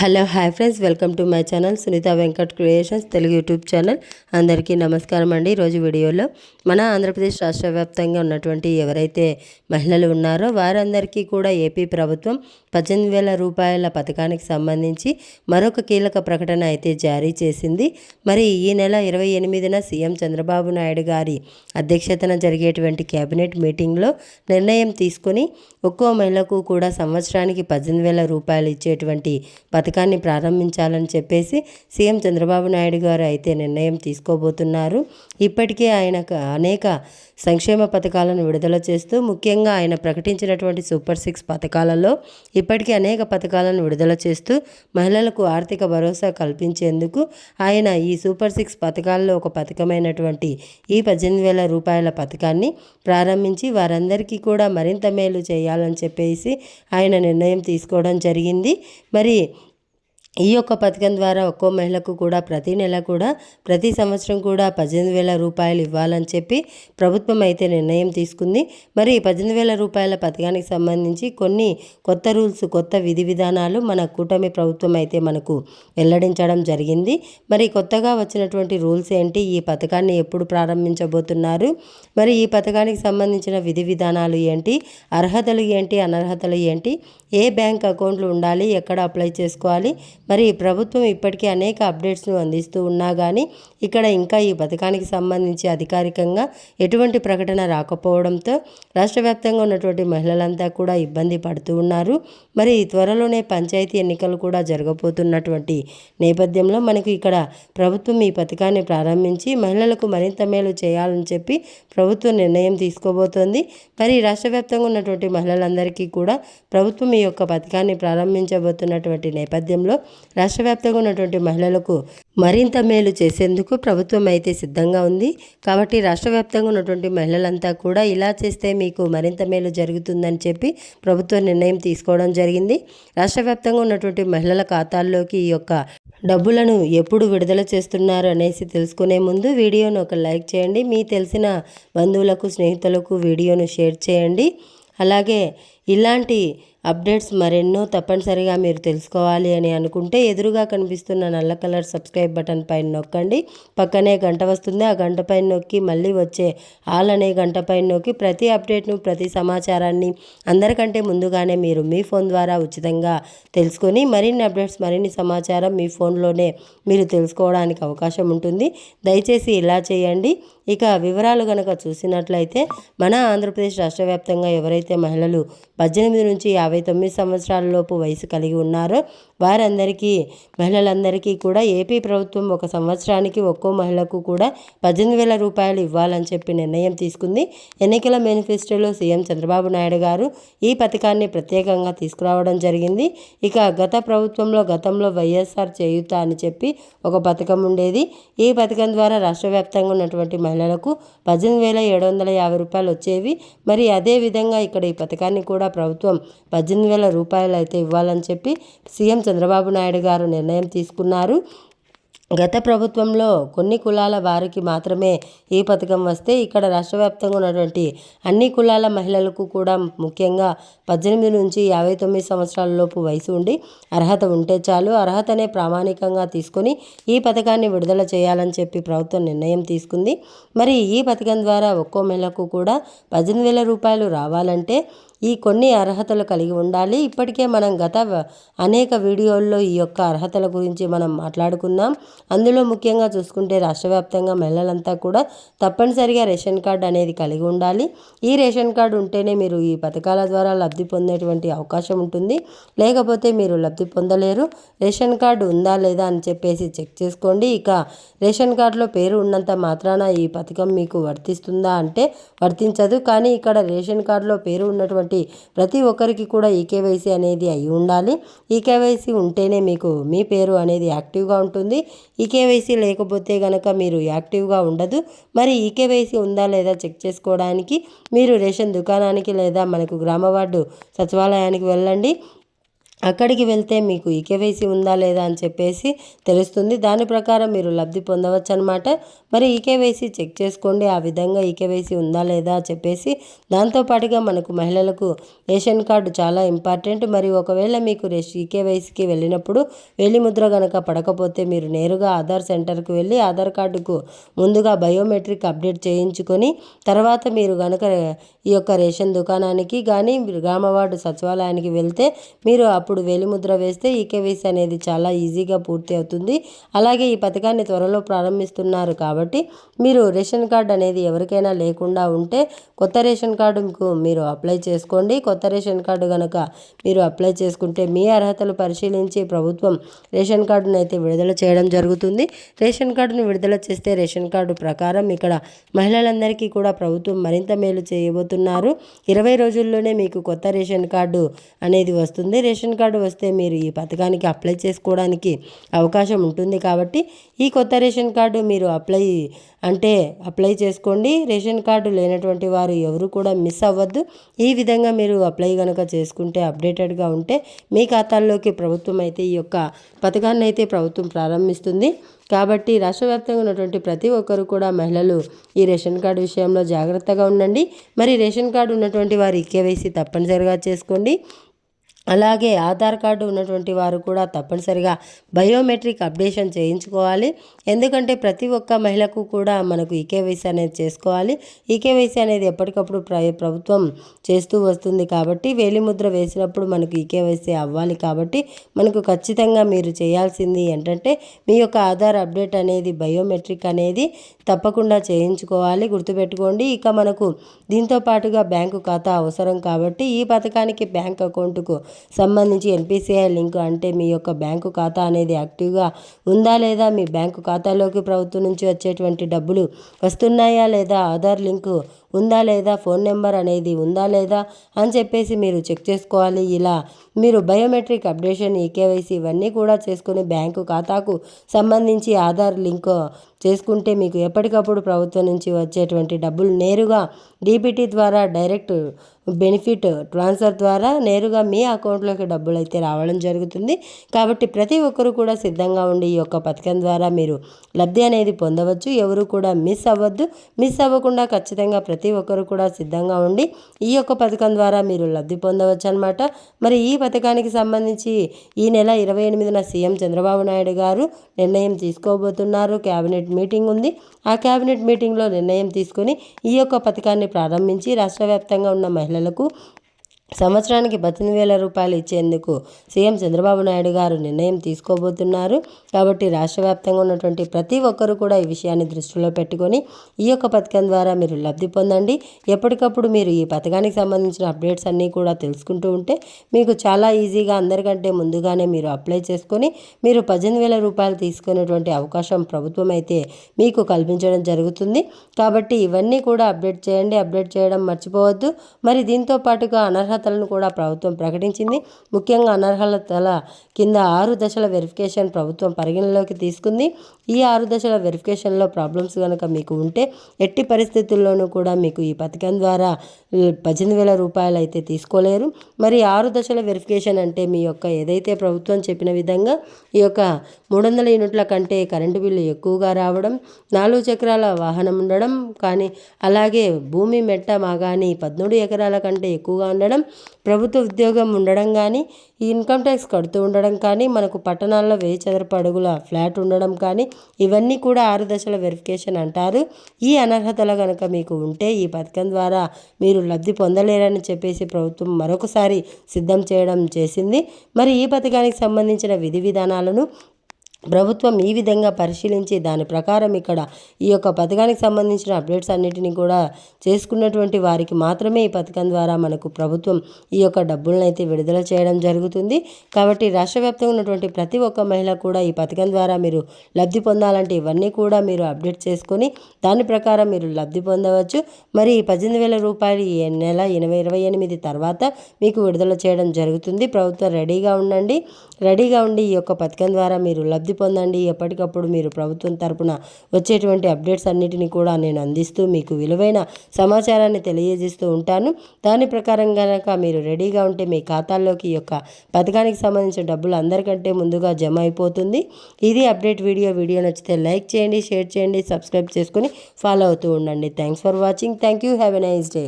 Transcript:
Hello hi friends. Welcome to my channel Sunitha Venkat creations Telugu YouTube channel. అందరికీ నమస్కారం అండి ఈరోజు వీడియోలో. మన ఆంధ్రప్రదేశ్ రాష్ట్ర వ్యాప్తంగా ఉన్నటువంటి ఎవరైతే మహిళలు ఉన్నారో వారందరికీ కూడా ఏపీ ప్రభుత్వం పద్దెనిమిది వేల రూపాయల పథకానికి సంబంధించి మరొక కీలక ప్రకటన అయితే జారీ చేసింది. మరి ఈ నెల ఇరవై ఎనిమిదిన సీఎం చంద్రబాబు నాయుడు గారి అధ్యక్షతన జరిగేటువంటి కేబినెట్ మీటింగ్లో నిర్ణయం తీసుకొని ఒక్కో మహిళకు కూడా సంవత్సరానికి పద్దెనిమిది వేల రూపాయలు ఇచ్చేటువంటి పథకాన్ని ప్రారంభించాలని చెప్పేసి సీఎం చంద్రబాబు నాయుడు గారు అయితే నిర్ణయం తీసుకోబోతున్నారు. ఇప్పటికే ఆయన అనేక సంక్షేమ పథకాలను విడుదల చేస్తూ ముఖ్యంగా ఆయన ప్రకటించినటువంటి సూపర్ సిక్స్ పథకాలలో ఇప్పటికే అనేక పథకాలను విడుదల చేస్తూ మహిళలకు ఆర్థిక భరోసా కల్పించేందుకు ఆయన ఈ సూపర్ సిక్స్ పథకాల్లో ఒక పథకమైనటువంటి ఈ పద్దెనిమిది వేల రూపాయల పథకాన్ని ప్రారంభించి వారందరికీ కూడా మరింత మేలు చేయాలని చెప్పేసి ఆయన నిర్ణయం తీసుకోవడం జరిగింది. మరి ఈ యొక్క పథకం ద్వారా ఒక్కో మహిళకు కూడా ప్రతి నెల కూడా ప్రతి సంవత్సరం కూడా పద్దెనిమిది వేల రూపాయలు ఇవ్వాలని చెప్పి ప్రభుత్వం అయితే నిర్ణయం తీసుకుంది. మరి పద్దెనిమిది వేల రూపాయల పథకానికి సంబంధించి కొన్ని కొత్త రూల్స్ కొత్త విధి విధానాలు మన కూటమి ప్రభుత్వం అయితే మనకు వెల్లడించడం జరిగింది. మరి కొత్తగా వచ్చినటువంటి రూల్స్ ఏంటి? ఈ పథకాన్ని ఎప్పుడు ప్రారంభించబోతున్నారు? మరి ఈ పథకానికి సంబంధించిన విధి విధానాలు ఏంటి? అర్హతలు ఏంటి? అనర్హతలు ఏంటి? ఏ బ్యాంక్ అకౌంట్లు ఉండాలి ఎక్కడ అప్లై చేసుకోవాలి మరి ప్రభుత్వం ఇప్పటికీ అనేక అప్డేట్స్ను అందిస్తూ ఉన్నా కానీ ఇక్కడ ఇంకా ఈ పథకానికి సంబంధించి అధికారికంగా ఎటువంటి ప్రకటన రాకపోవడంతో రాష్ట్ర వ్యాప్తంగా ఉన్నటువంటి మహిళలంతా కూడా ఇబ్బంది పడుతూ ఉన్నారు. మరి త్వరలోనే పంచాయతీ ఎన్నికలు కూడా జరగబోతున్నటువంటి నేపథ్యంలో మనకు ఇక్కడ ప్రభుత్వం ఈ పథకాన్ని ప్రారంభించి మహిళలకు మరింత మేలు చేయాలని చెప్పి ప్రభుత్వం నిర్ణయం తీసుకోబోతోంది. మరి రాష్ట్ర వ్యాప్తంగా ఉన్నటువంటి మహిళలందరికీ కూడా ప్రభుత్వం ఈ యొక్క పథకాన్ని ప్రారంభించబోతున్నటువంటి నేపథ్యంలో రాష్ట్ర వ్యాప్తంగా ఉన్నటువంటి మహిళలకు మరింత మేలు చేసేందుకు ప్రభుత్వం అయితే సిద్ధంగా ఉంది. కాబట్టి రాష్ట్ర వ్యాప్తంగా ఉన్నటువంటి మహిళలంతా కూడా ఇలా చేస్తే మీకు మరింత మేలు జరుగుతుందని చెప్పి ప్రభుత్వం నిర్ణయం తీసుకోవడం జరిగింది. రాష్ట్ర వ్యాప్తంగా ఉన్నటువంటి మహిళల ఖాతాల్లోకి ఈ యొక్క డబ్బులను ఎప్పుడు విడుదల చేస్తున్నారు అనేసి తెలుసుకునే ముందు వీడియోను ఒక లైక్ చేయండి. మీ తెలిసిన బంధువులకు స్నేహితులకు వీడియోను షేర్ చేయండి. అలాగే ఇలాంటి అప్డేట్స్ మరెన్నో తప్పనిసరిగా మీరు తెలుసుకోవాలి అని అనుకుంటే ఎదురుగా కనిపిస్తున్న నల్ల కలర్ సబ్స్క్రైబ్ బటన్ పైన నొక్కండి. పక్కనే గంట వస్తుంది. ఆ గంట పైన నొక్కి మళ్ళీ వచ్చే ఆల్ అనే గంట పైన నొక్కి ప్రతి అప్డేట్ను ప్రతి సమాచారాన్ని అందరికంటే ముందుగానే మీరు మీ ఫోన్ ద్వారా ఉచితంగా తెలుసుకొని మరిన్ని అప్డేట్స్ మరిన్ని సమాచారం మీ ఫోన్లోనే మీరు తెలుసుకోవడానికి అవకాశం ఉంటుంది. దయచేసి ఇలా చేయండి. ఇక వివరాలు కనుక చూసినట్లయితే మన ఆంధ్రప్రదేశ్ రాష్ట్ర వ్యాప్తంగా ఎవరైతే మహిళలు పద్దెనిమిది నుంచి యాభై తొమ్మిది సంవత్సరాల లోపు వయసు కలిగి ఉన్నారో. వారందరికీ మహిళలందరికీ కూడా ఏపీ ప్రభుత్వం ఒక సంవత్సరానికి ఒక్కో మహిళకు కూడా పద్దెనిమిది వేల రూపాయలు ఇవ్వాలని చెప్పి నిర్ణయం తీసుకుంది. ఎన్నికల మేనిఫెస్టోలో సీఎం చంద్రబాబు నాయుడు గారు ఈ పథకాన్ని ప్రత్యేకంగా తీసుకురావడం జరిగింది. ఇక గత ప్రభుత్వంలో గతంలో వైఎస్ఆర్ చేయుత అని చెప్పి ఒక పథకం ఉండేది. ఈ పథకం ద్వారా రాష్ట్ర వ్యాప్తంగా ఉన్నటువంటి మహిళలకు పద్దెనిమిది వేల ఏడు వందల యాభై రూపాయలు వచ్చేవి. మరి అదే విధంగా ఇక్కడ ఈ పథకాన్ని కూడా ప్రభుత్వం పద్దెనిమిది వేల రూపాయలు అయితే ఇవ్వాలని చెప్పి సీఎం చంద్రబాబు నాయుడు గారు నిర్ణయం తీసుకున్నారు. గత ప్రభుత్వంలో కొన్ని కులాల వారికి మాత్రమే ఈ పథకం వస్తే ఇక్కడ రాష్ట్ర వ్యాప్తంగా ఉన్నటువంటి అన్ని కులాల మహిళలకు కూడా ముఖ్యంగా పద్దెనిమిది నుంచి యాభై తొమ్మిది సంవత్సరాల లోపు వయసు ఉండి అర్హత ఉంటే చాలు. అర్హతనే ప్రామాణికంగా తీసుకొని ఈ పథకాన్ని విడుదల చేయాలని చెప్పి ప్రభుత్వం నిర్ణయం తీసుకుంది. మరి ఈ పథకం ద్వారా ఒక్కో మహిళకు కూడా పద్దెనిమిది వేల రూపాయలు రావాలంటే ఈ కొన్ని అర్హతలు కలిగి ఉండాలి. ఇప్పటికే మనం గత అనేక వీడియోల్లో ఈ యొక్క అర్హతల గురించి మనం మాట్లాడుకున్నాం. అందులో ముఖ్యంగా చూసుకుంటే రాష్ట్ర వ్యాప్తంగా మహిళలంతా కూడా తప్పనిసరిగా రేషన్ కార్డు అనేది కలిగి ఉండాలి. ఈ రేషన్ కార్డు ఉంటేనే మీరు ఈ పథకాల ద్వారా లబ్ధి పొందేటువంటి అవకాశం ఉంటుంది. లేకపోతే మీరు లబ్ధి పొందలేరు. రేషన్ కార్డు ఉందా లేదా అని చెప్పేసి చెక్ చేసుకోండి. ఇక రేషన్ కార్డులో పేరు ఉన్నంత మాత్రాన ఈ పథకం మీకు వర్తిస్తుందా అంటే వర్తించదు. కానీ ఇక్కడ రేషన్ కార్డులో పేరు ఉన్నటువంటి ప్రతి ఒక్కరికి కూడా ఈ కేవైసీ అనేది అయి ఉండాలి. ఈ కేవైసీ ఉంటేనే మీకు మీ పేరు అనేది యాక్టివ్గా ఉంటుంది. ఈ కేవైసీ లేకపోతే కనుక మీరు యాక్టివ్గా ఉండదు. మరి ఈ కేవైసీ ఉందా లేదా చెక్ చేసుకోవడానికి మీరు రేషన్ దుకాణానికి లేదా మనకు గ్రామ వార్డు సచివాలయానికి వెళ్ళండి. అక్కడికి వెళ్తే మీకు ఈకేవైసీ ఉందా లేదా అని చెప్పేసి తెలుస్తుంది. దాని ప్రకారం మీరు లబ్ధి పొందవచ్చు అనమాట మరి ఈకేవైసీ చెక్ చేసుకోండి. ఆ విధంగా ఈకేవైసీ ఉందా లేదా చెప్పేసి దాంతోపాటుగా మనకు మహిళలకు రేషన్ కార్డు చాలా ఇంపార్టెంట్. మరి ఒకవేళ మీకు రేష్ ఈకేవైసీకి వెళ్ళినప్పుడు ముద్ర కనుక పడకపోతే మీరు నేరుగా ఆధార్ సెంటర్కి వెళ్ళి ఆధార్ కార్డుకు ముందుగా బయోమెట్రిక్ అప్డేట్ చేయించుకొని తర్వాత మీరు కనుక ఈ యొక్క రేషన్ దుకాణానికి కానీ గ్రామవార్డు సచివాలయానికి వెళ్తే మీరు అప్పుడు వేలిముద్ర వేస్తే ఈకేవీసీ అనేది చాలా ఈజీగా పూర్తి అవుతుంది. అలాగే ఈ పథకాన్ని త్వరలో ప్రారంభిస్తున్నారు కాబట్టి మీరు రేషన్ కార్డు అనేది ఎవరికైనా లేకుండా ఉంటే కొత్త రేషన్ కార్డుకు మీరు అప్లై చేసుకోండి. కొత్త రేషన్ కార్డు కనుక మీరు అప్లై చేసుకుంటే మీ అర్హతలు పరిశీలించి ప్రభుత్వం రేషన్ కార్డును అయితే విడుదల చేయడం జరుగుతుంది. రేషన్ కార్డును విడుదల చేస్తే రేషన్ కార్డు ప్రకారం ఇక్కడ మహిళలందరికీ కూడా ప్రభుత్వం మరింత మేలు చేయబోతున్నారు. ఇరవై రోజుల్లోనే మీకు కొత్త రేషన్ కార్డు అనేది వస్తుంది. రేషన్ కార్డు వస్తే మీరు ఈ పథకానికి అప్లై చేసుకోవడానికి అవకాశం ఉంటుంది కాబట్టి ఈ కొత్త రేషన్ కార్డు మీరు అప్లై అంటే అప్లై చేసుకోండి. రేషన్ కార్డు లేనటువంటి వారు ఎవరు కూడా మిస్ అవ్వద్దు. ఈ విధంగా మీరు అప్లై కనుక చేసుకుంటే అప్డేటెడ్గా ఉంటే మీ ఖాతాల్లోకి ప్రభుత్వం అయితే ఈ యొక్క పథకాన్ని అయితే ప్రభుత్వం ప్రారంభిస్తుంది. కాబట్టి రాష్ట్ర వ్యాప్తంగా ఉన్నటువంటి ప్రతి ఒక్కరు కూడా మహిళలు ఈ రేషన్ కార్డు విషయంలో జాగ్రత్తగా ఉండండి. మరి రేషన్ కార్డు ఉన్నటువంటి వారు కేవైసీ తప్పనిసరిగా చేసుకోండి. అలాగే ఆధార్ కార్డు ఉన్నటువంటి వారు కూడా తప్పనిసరిగా బయోమెట్రిక్ అప్డేషన్ చేయించుకోవాలి. ఎందుకంటే ప్రతి ఒక్క మహిళకు కూడా మనకు ఈకేవైసీ అనేది చేసుకోవాలి. ఈకేవైసీ అనేది ఎప్పటికప్పుడు ప్ర ప్రభుత్వం చేస్తూ వస్తుంది కాబట్టి వేలిముద్ర వేసినప్పుడు మనకు ఈకేవైసీ అవ్వాలి కాబట్టి మనకు ఖచ్చితంగా మీరు చేయాల్సింది ఏంటంటే మీ యొక్క ఆధార్ అప్డేట్ అనేది బయోమెట్రిక్ అనేది తప్పకుండా చేయించుకోవాలి. గుర్తుపెట్టుకోండి ఇక మనకు దీంతో పాటుగా బ్యాంకు ఖాతా అవసరం కాబట్టి ఈ పథకానికి బ్యాంక్ అకౌంట్కు సంబంధించి ఎన్పిసిఐ లింక్ అంటే మీ యొక్క బ్యాంకు ఖాతా అనేది యాక్టివ్గా ఉందా లేదా మీ బ్యాంకు ఖాతాలోకి ప్రభుత్వం నుంచి వచ్చేటువంటి డబ్బులు వస్తున్నాయా లేదా ఆధార్ లింకు ఉందా లేదా ఫోన్ నెంబర్ అనేది ఉందా లేదా అని చెప్పేసి మీరు చెక్ చేసుకోవాలి. ఇలా మీరు బయోమెట్రిక్ అప్డేషన్ ఈకేవైసీ ఇవన్నీ కూడా చేసుకుని బ్యాంకు ఖాతాకు సంబంధించి ఆధార్ లింక్ చేసుకుంటే మీకు ఎప్పటికప్పుడు ప్రభుత్వం నుంచి వచ్చేటువంటి డబ్బులు నేరుగా డీబీటీ ద్వారా డైరెక్ట్ బెనిఫిట్ ట్రాన్స్ఫర్ ద్వారా నేరుగా మీ అకౌంట్లోకి డబ్బులు అయితే రావడం జరుగుతుంది. కాబట్టి ప్రతి ఒక్కరు కూడా సిద్ధంగా ఉండి ఈ యొక్క పథకం ద్వారా మీరు లబ్ధి అనేది పొందవచ్చు. ఎవరు కూడా మిస్ అవ్వద్దు. మిస్ అవ్వకుండా ఖచ్చితంగా ప్రతి ఒక్కరు కూడా సిద్ధంగా ఉండి ఈ యొక్క పథకం ద్వారా మీరు లబ్ధి పొందవచ్చు అనమాట మరి ఈ పథకానికి సంబంధించి ఈ నెల ఇరవై ఎనిమిదిన సీఎం చంద్రబాబు నాయుడు గారు నిర్ణయం తీసుకోబోతున్నారు. క్యాబినెట్ మీటింగ్ ఉంది. ఆ క్యాబినెట్ మీటింగ్లో నిర్ణయం తీసుకొని ఈ యొక్క పథకాన్ని ప్రారంభించి రాష్ట్ర వ్యాప్తంగా ఉన్న మహిళలకు సంవత్సరానికి పద్దెనిమిది వేల రూపాయలు ఇచ్చేందుకు సీఎం చంద్రబాబు నాయుడు గారు నిర్ణయం తీసుకోబోతున్నారు. కాబట్టి రాష్ట్ర వ్యాప్తంగా ఉన్నటువంటి ప్రతి ఒక్కరూ కూడా ఈ విషయాన్ని దృష్టిలో పెట్టుకొని ఈ యొక్క పథకం ద్వారా మీరు లబ్ధి పొందండి. ఎప్పటికప్పుడు మీరు ఈ పథకానికి సంబంధించిన అప్డేట్స్ అన్నీ కూడా తెలుసుకుంటూ ఉంటే మీకు చాలా ఈజీగా అందరికంటే ముందుగానే మీరు అప్లై చేసుకొని మీరు పద్దెనిమిది వేల రూపాయలు తీసుకునేటువంటి అవకాశం ప్రభుత్వం అయితే మీకు కల్పించడం జరుగుతుంది. కాబట్టి ఇవన్నీ కూడా అప్డేట్ చేయండి. అప్డేట్ చేయడం మర్చిపోవద్దు. మరి దీంతో పాటుగా అనర్హత అనర్హతలను కూడా ప్రభుత్వం ప్రకటించింది. ముఖ్యంగా అనర్హతల కింద ఆరు దశల వెరిఫికేషన్ ప్రభుత్వం పరిగణలోకి తీసుకుంది. ఈ ఆరు దశల వెరిఫికేషన్లో ప్రాబ్లమ్స్ కనుక మీకు ఉంటే ఎట్టి పరిస్థితుల్లోనూ కూడా మీకు ఈ పథకం ద్వారా పద్దెనిమిది వేల రూపాయలు అయితే తీసుకోలేరు. మరి ఆరు దశల వెరిఫికేషన్ అంటే మీ యొక్క ఏదైతే ప్రభుత్వం చెప్పిన విధంగా ఈ యొక్క మూడు వందల యూనిట్ల కంటే కరెంటు బిల్లు ఎక్కువగా రావడం నాలుగు చక్రాల వాహనం ఉండడం కానీ అలాగే భూమి మెట్ట మాగాని పదమూడు ఎకరాల కంటే ఎక్కువగా ఉండడం ప్రభుత్వ ఉద్యోగం ఉండడం కానీ ఈ ఇన్కమ్ ట్యాక్స్ కడుతూ ఉండడం కానీ మనకు పట్టణాల్లో వెయ్యి చదరపు అడుగుల ఫ్లాట్ ఉండడం కానీ ఇవన్నీ కూడా ఆరు దశల వెరిఫికేషన్ అంటారు. ఈ అనర్హతలు కనుక మీకు ఉంటే ఈ పథకం ద్వారా మీరు లబ్ధి పొందలేరని చెప్పేసి ప్రభుత్వం మరొకసారి సిద్ధం చేయడం చేసింది. మరి ఈ పథకానికి సంబంధించిన విధి విధానాలను ప్రభుత్వం ఈ విధంగా పరిశీలించి దాని ప్రకారం ఇక్కడ ఈ యొక్క పథకానికి సంబంధించిన అప్డేట్స్ అన్నిటిని కూడా చేసుకున్నటువంటి వారికి మాత్రమే ఈ పథకం ద్వారా మనకు ప్రభుత్వం ఈ యొక్క డబ్బులను అయితే విడుదల చేయడం జరుగుతుంది. కాబట్టి రాష్ట్ర వ్యాప్తంగా ఉన్నటువంటి ప్రతి ఒక్క మహిళ కూడా ఈ పథకం ద్వారా మీరు లబ్ధి పొందాలంటే ఇవన్నీ కూడా మీరు అప్డేట్ చేసుకొని దాని ప్రకారం మీరు లబ్ధి పొందవచ్చు. మరి ఈ పద్దెనిమిది వేల రూపాయలు ఈ నెల ఎనభై ఇరవై ఎనిమిది తర్వాత మీకు విడుదల చేయడం జరుగుతుంది. ప్రభుత్వం రెడీగా ఉండండి. రెడీగా ఉండి ఈ యొక్క పథకం ద్వారా మీరు లబ్ధి పొందండి. ఎప్పటికప్పుడు మీరు ప్రభుత్వం తరపున వచ్చేటువంటి అప్డేట్స్ అన్నిటిని కూడా నేను అందిస్తూ మీకు విలువైన సమాచారాన్ని తెలియజేస్తూ ఉంటాను. దాని ప్రకారం కనుక మీరు రెడీగా ఉంటే మీ ఖాతాల్లోకి ఈ యొక్క పథకానికి సంబంధించిన డబ్బులు అందరికంటే ముందుగా జమ అయిపోతుంది. ఇది అప్డేట్ వీడియో. వీడియో నచ్చితే లైక్ చేయండి షేర్ చేయండి సబ్స్క్రైబ్ చేసుకుని ఫాలో అవుతూ ఉండండి. Thanks for watching. Thank you. Have a nice day.